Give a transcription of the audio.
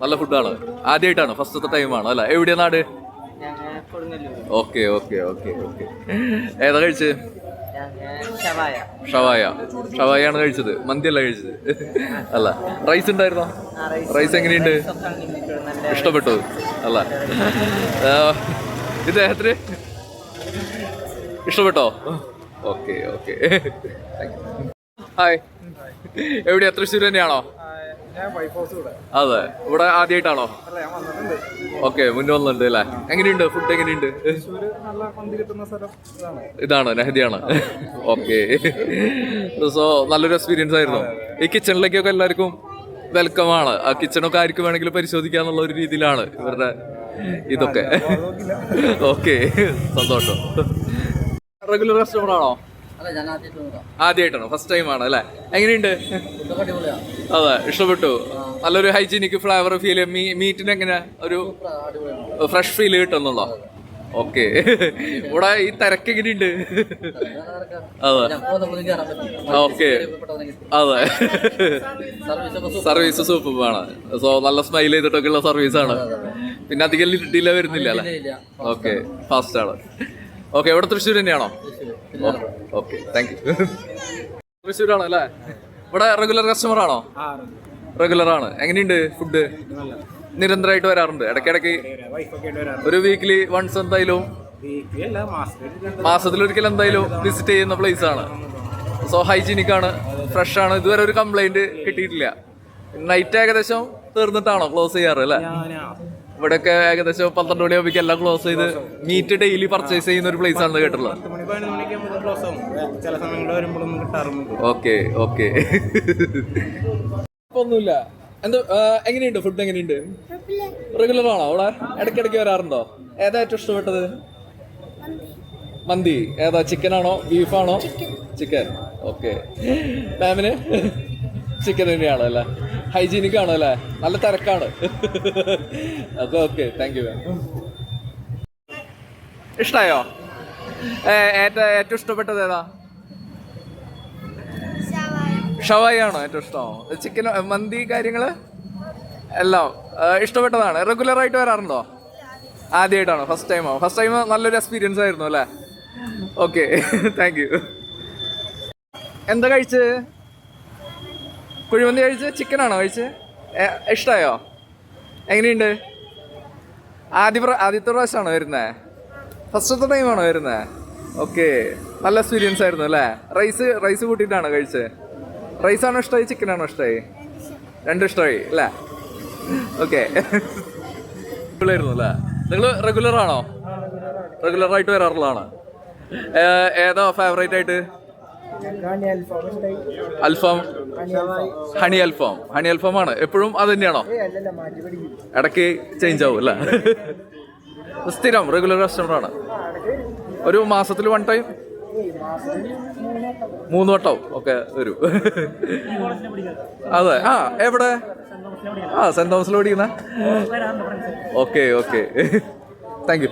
നല്ല ഫുഡാണ്. ആദ്യമായിട്ടാണ് ഫസ്റ്റത്തെ ടൈമാണ് അല്ല? എവിടെയാ നാട്? Okay okay okay okay. ഏതാ ഞങ്ങൾ ഷവായ. ഷവായ ഷവായാണ് കഴിച്ചത്. മന്തിയല്ല കഴിച്ചത്. അല്ല. റൈസ് ഉണ്ടായിരുന്നോ? റൈസ് എങ്ങനെയുണ്ട്? ഇഷ്ടപ്പെട്ടു. അല്ല. ഇത് ഇദ്ദേഹത്തിന് ഇഷ്ടപ്പെട്ടോ? Okay okay. ഹായ് എവിടെയാ? തൃശ്ശൂർ തന്നെയാണോ? അതെ. ഇവിടെ ആദ്യമായിട്ടാണോ അല്ല ഞാൻ വന്നിട്ടുണ്ട്. ഓക്കെ മുന്നേ വന്നിട്ടുണ്ട് അല്ലേ? എങ്ങനെയുണ്ട്? ഫുഡ് എങ്ങനെയുണ്ട്? ഇതാണ്. ഇതാണ് നെഹദിയാണ് ഓക്കെ. സോ നല്ലൊരു എക്സ്പീരിയൻസ് ആയിരുന്നു. ഈ കിച്ചണിലേക്കൊക്കെ എല്ലാവർക്കും വെൽക്കം ആണ്. ആ കിച്ചണൊക്കെ ആർക്ക് വേണമെങ്കിലും പരിശോധിക്കാന്നുള്ള ഒരു രീതിയിലാണ് ഇവരുടെ ഇതൊക്കെ. ഓക്കെ സന്തോഷം. റെഗുലർ കസ്റ്റമർ ആണോ? ആദ്യമായിട്ടാണോ ഫസ്റ്റ് ടൈം ആണ് അല്ലേ? എങ്ങനെയുണ്ട്? അതെ ഇഷ്ടപ്പെട്ടു. നല്ലൊരു ഹൈജീനിക് ഫ്ലേവർ ഫീൽ മീറ്റിന് എങ്ങനെ ഒരു ഫ്രഷ് ഫീൽ കിട്ടുന്നുള്ളോ ഓക്കെ ഇവിടെ ഈ തിരക്ക് എങ്ങനെയുണ്ട്? അതെ. ഓക്കെ അതെ. സർവീസ് സൂപ്പർ ആണ്. സോ നല്ല സ്മൈൽ ചെയ്തിട്ടൊക്കെ ഉള്ള സർവീസ് ആണ്. പിന്നെ അധികം ഡിലേ വരുന്നില്ല അല്ലേ? ഓക്കെ ഫാസ്റ്റ് ആണ്. ഓക്കെ ഇവിടെ തൃശ്ശൂർ തന്നെയാണോ? ഓക്കെ താങ്ക് യു തൃശ്ശൂരാണ് അല്ലേ ഇവിടെ റെഗുലർ കസ്റ്റമർ ആണോ? റെഗുലർ ആണ്. എങ്ങനെയുണ്ട് ഫുഡ് നിരന്തരമായിട്ട് വരാറുണ്ട്. ഇടയ്ക്കിടയ്ക്ക് ഒരു വീക്കിലി വൺസ് എന്തായാലും? മാസത്തിലൊരിക്കൽ എന്തായാലും വിസിറ്റ് ചെയ്യുന്ന പ്ലേസ് ആണ്. സോ ഹൈജീനിക് ആണ്. ഫ്രഷ് ആണ്. ഇതുവരെ ഒരു കംപ്ലൈന്റ് കിട്ടിയിട്ടില്ല. നൈറ്റ് ഏകദേശം തീർന്നിട്ടാണോ ക്ലോസ് ചെയ്യാറ് അല്ലേ? ഇവിടെയൊക്കെ ഏകദേശം പന്ത്രണ്ട് മണിയാകുമ്പോൾ എല്ലാം ക്ലോസ് ചെയ്ത് മീറ്റ് ഡെയിലി പർച്ചേസ് ചെയ്യുന്ന ഒരു പ്ലേസ് ആണെന്ന് കേട്ടുള്ളത് പത്ത് മണി പതിനൊന്ന് മണിക്ക് നമുക്ക് ക്ലോസ് ആവും. ചില സമയങ്ങളിൽ വരുമ്പോഴൊന്നും കിട്ടാറുണ്ട് ഓക്കെ ഓക്കെ. ഒന്നുമില്ല എന്താ എങ്ങനെയുണ്ട്? ഫുഡ് എങ്ങനെയുണ്ട്? റെഗുലർ ആണോ അവിടെ? ഇടയ്ക്കിടയ്ക്ക് വരാറുണ്ടോ? ഏതാ ഏറ്റവും ഇഷ്ടപ്പെട്ടത്? മന്തി. ഏതാ ചിക്കൻ ആണോ? ബീഫാണോ ചിക്കൻ ഓക്കെ. മാമിന് ചിക്കൻ തന്നെയാണോ അല്ലേ? ഹൈജീനിക് ആണ് അല്ലേ നല്ല തിരക്കാണ്. അപ്പോൾ ഓക്കെ താങ്ക് യു ഇഷ്ടായോ? ഏറ്റവും ഇഷ്ടപ്പെട്ടത് ഏതാ? ഷവായി ആണോ ഏറ്റവും ഇഷ്ടം? ചിക്കൻ മന്തി കാര്യങ്ങൾ? എല്ലാം ഇഷ്ടപ്പെട്ടതാണ്. റെഗുലർ ആയിട്ട് വരാറുണ്ടോ? ആദ്യമായിട്ടാണോ? ഫസ്റ്റ് ടൈമോ ഫസ്റ്റ് ടൈം നല്ലൊരു എക്സ്പീരിയൻസ് ആയിരുന്നു അല്ലേ? ഓക്കെ താങ്ക് യു എന്താ കഴിച്ച് കുഴിമന്തി കഴിച്ച് ചിക്കൻ ആണോ കഴിച്ച് ഇഷ്ടമായോ എങ്ങനെയുണ്ട്? ആദ്യ പ്ര- ആദ്യത്തെ പ്രാവശ്യമാണോ വരുന്നത് ഫസ്റ്റത്തെ ടൈമാണോ വരുന്നത് ഓക്കെ. നല്ല എക്സ്പീരിയൻസ് ആയിരുന്നു അല്ലേ? റൈസ് റൈസ് കൂട്ടിയിട്ടാണോ കഴിച്ചത് റൈസാണോ ഇഷ്ടമായി ചിക്കനാണോ ഇഷ്ടമായി രണ്ടും ഇഷ്ടമായി അല്ലേ? ഓക്കെ. ആയിരുന്നു അല്ലേ? നിങ്ങൾ റെഗുലർ ആണോ? റെഗുലർ ആയിട്ട് വരാറുള്ളതാണ്? ഏതാ ഫേവറേറ്റ് ആയിട്ട്? അൽഫാം. ഹണി അൽഫാം? ഹണി അൽഫാം. ആണ് എപ്പോഴും അത് തന്നെയാണോ? ഇടയ്ക്ക് ചേഞ്ച് ആവും അല്ലേ? സ്ഥിരം റെഗുലർ കസ്റ്റമർ ആണ്. ഒരു മാസത്തിൽ വൺ ടൈം മൂന്ന് വട്ടം ഒക്കെ വരും. അതെ ആ എവിടെ? ആ സെന്റ് തോമസിൽ പഠിക്കുന്ന ഓക്കെ ഓക്കെ താങ്ക് യു